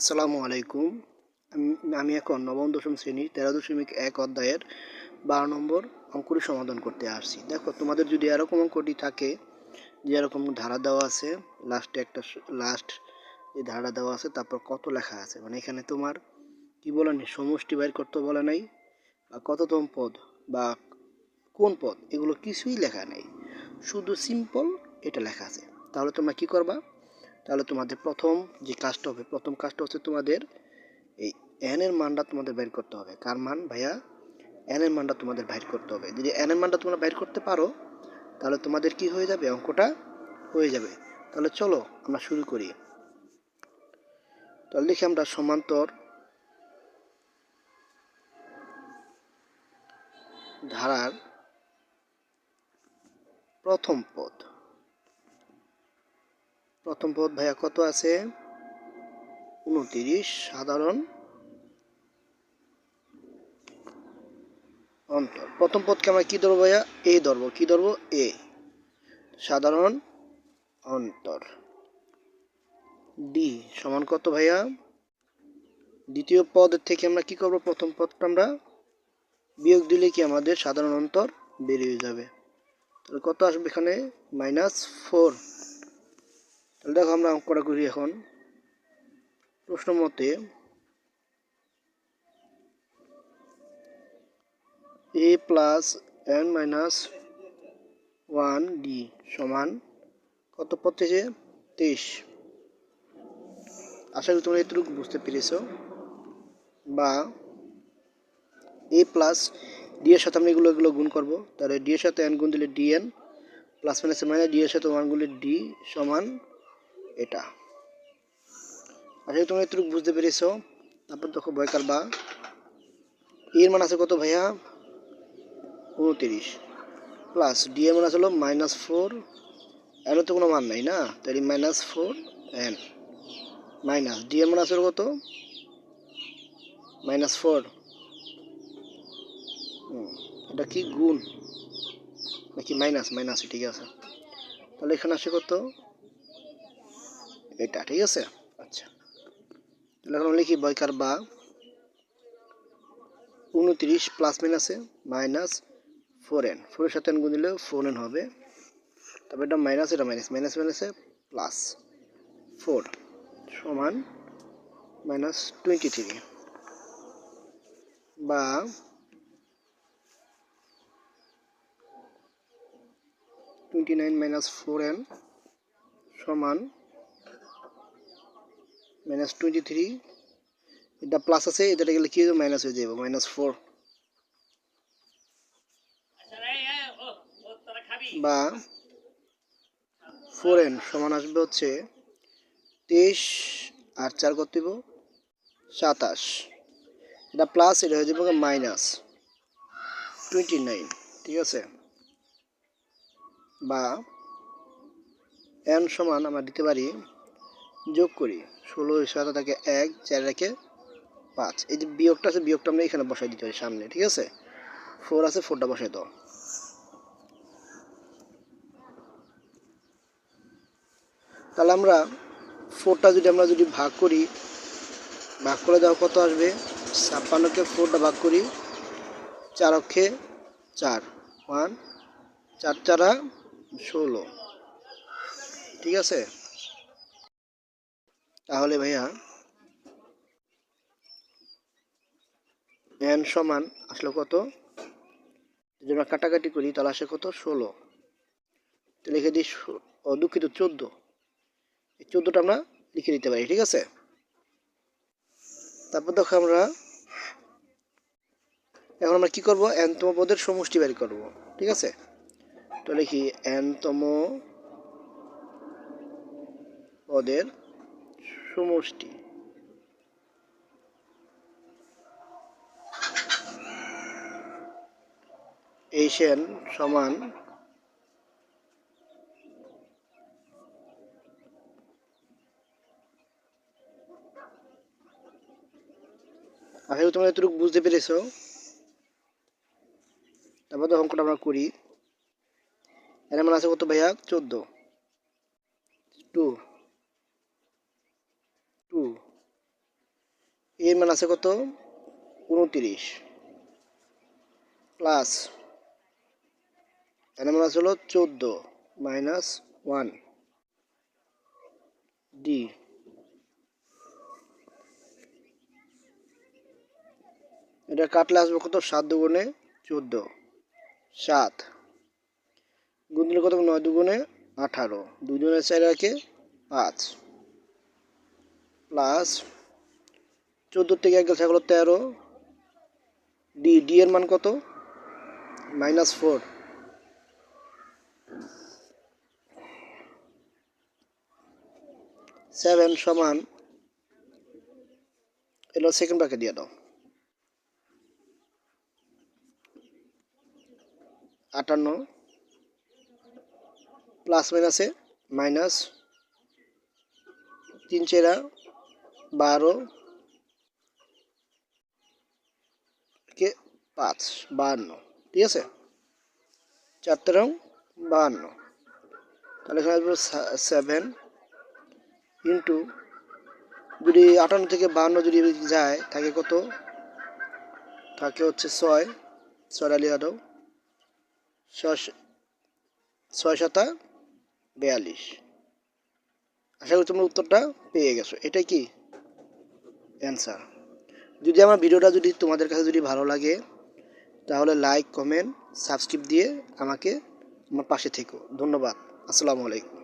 আসসালামু আলাইকুম। আমি- এখন নবম, দশম শ্রেণির, তেরো দশমিক এক অধ্যায়ের বারো নম্বর অঙ্কটি সমাধান করতে আসছি। দেখো, তোমাদের যদি এরকম অঙ্কটি থাকে, যে এরকম ধারা দেওয়া আছে লাস্টে একটা লাস্ট যে ধারা দেওয়া আছে, তারপর কত লেখা আছে? মানে এখানে তোমার, কি বলে নি, সমষ্টি বাইর করতে বলে নাই, বা কততম পদ, বা কোন পদ, এগুলো কিছুই লেখা নেই। শুধু সিম্পল এটা লেখা আছে। তাহলে তোমরা কি করবা? তাহলে তোমাদের প্রথম যে কাজটা হবে, প্রথম কাজটা হচ্ছে তোমাদের এই এন এর মানটা তোমাদের বের করতে হবে। কার মান ভাইয়া? এন এর মানটা তোমাদের বাইর করতে হবে। যদি এন এর মানটা তোমরা বাইর করতে পারো, তাহলে তোমাদের কি হয়ে যাবে? অঙ্কটা হয়ে যাবে। তাহলে চলো আমরা শুরু করি। তাহলে লিখি আমরা সমান্তর ধারার প্রথম পদ। প্রথম পদ ভাইয়া কত আছে? উনতিরিশ, সাধারণ। অন্তর। প্রথম পদকে আমরা কি ধরবো ভাইয়া? এ ধরবো। কি ধরবো? এ। সাধারণ, অন্তর। ডি সমান কত ভাইয়া? দ্বিতীয় পদ থেকে আমরা কি করব? প্রথম পদটা আমরা বিয়োগ দিলে কি আমাদের সাধারণ অন্তর বেরিয়ে যাবে। তাহলে কত আসবে এখানে? Minus four. তাহলে দেখো আমরা অঙ্কটা করি এখন। প্রশ্ন মতে A plus N minus one D সমান কত থেকে তেইশ। আশা করি তোমরা এতটুকু বুঝতে পেরেছ। বা এ প্লাস ডি এর সাথে আমরা এগুলো এগুলো গুণ করব। তাহলে ডি এর সাথে এন গুণ দিলে D N plus minus minus D এর সাথে ওয়ান গুণলে ডি সমান এটা। আচ্ছা তোমরা এতটুকু বুঝতে পেরেছ। তারপর দেখো বয়কার বা এর মান আছে কত ভাইয়া? উনতিরিশ প্লাস ডি এর মান আছে হলো মাইনাস ফোর এরও তো কোনো মান নাই না? তাহলে minus four N minus D এর মান আছে কত? মাইনাস ফোর এটা কি গুণ? নাকি মাইনাস মাইনাস ঠিক আছে। তাহলে এখানে আসে কত? এটা ঠিক আছে। আচ্ছা। তাহলে এখন লিখি বয়কার বা। উনত্রিশ প্লাস মাইনাসে মাইনাস ফোর এন ফোরের সাথে এন গুণ দিলে ফোর এন হবে। তারপর এটা মাইনাস এটা মাইনাস মাইনাস মাইনাসে প্লাস ফোর সমান মাইনাস টোয়েন্টি থ্রি বা twenty nine minus four N সমান মাইনাস টোয়েন্টি থ্রি এটা প্লাস আছে এটা গেলে কি হবে মাইনাস হয়ে যাবে মাইনাস ফোর বা ফোর এন সমান আসবে হচ্ছে তেইশ, আর চার কত দিব সাতাশ। এটা প্লাস এটা হয়ে যাবে মাইনাস টোয়েন্টি নাইন ঠিক আছে? বা এন সমান আমরা দিতে পারি যোগ করি। ষোলো সাথে থাকে এক, চার রেখে পাঁচ। এই যে বিয়োগটা আছে, বিয়োগটা আমরা এখানে বসাই দিতে পারি সামনে, ঠিক আছে? ফোর আছে ফোরটা বসাই দাও। তাহলে আমরা ফোরটা যদি আমরা যদি ভাগ করি, ভাগ করে দেওয়া কত আসবে? ছাপ্পান্নকে ফোরটা ভাগ করি, চার অক্ষে চার। ওয়ান চার, চারা, ষোলো। ঠিক আছে? তাহলে ভাইয়া এন সমান আসলে কত? যদি আমরা কাটাকাটি করি, তাহলে আসে কত? ষোলো। লিখে দিই দুঃখিত, চোদ্দ। এই চোদ্দোটা আমরা লিখে দিতে পারি, ঠিক আছে? তারপর দেখো আমরা, এখন আমরা কি করব? এনতম পদের সমষ্টি বের করব, ঠিক আছে? তো লিখি এনতম পদের সমষ্টি। এইচএন সমান আশা করি তোমরা এতটুকু বুঝতে পেরেছ। তারপর তো অঙ্কটা আমরা করি। এর মানে আছে কত ভাইয়া? চোদ্দ। টু টু এর মান আছে কত? উনতিরিশ। প্লাস এর মান আছে হলো চোদ্দ মাইনাস ওয়ান ডি এটা কাটলে আসবে কত? সাত দুগুণে চোদ্দ। সাত। গুণ দিলে কত? নয় দুগুণে আঠারো। দুজনের চার রাখে পাঁচ। প্লাস চোদ্দ থেকে এক গেছে হলো তেরো। ডি ডি এর মান কত? মাইনাস ফোর সেভেন সমান, এলো সেকেন্ড ব্র্যাকেট দিয়ে দাও। আটান্ন প্লাস মাইনাসে মাইনাস তিন চেরা বারো, কে? পাঁচ, বাহান্ন, ঠিক আছে? চার তেরো বাহান্ন। তাহলে এখানে আসবে সেভেন ইন্টু যদি আটান্ন থেকে বাহান্ন যদি যায়, থাকে কত? থাকে হচ্ছে ছয়। ছয় আলিয়া দাও ছয় ছয় সাতা বিয়াল্লিশ। আশা করি তোমরা উত্তরটা পেয়ে গেছো। এটাই কি? অ্যান্সার যদি আমার ভিডিওটা যদি তোমাদের কাছে যদি ভালো লাগে, তাহলে লাইক কমেন্ট সাবস্ক্রাইব দিয়ে আমাকে আমার পাশে থেকো। ধন্যবাদ। আসসালামু আলাইকুম।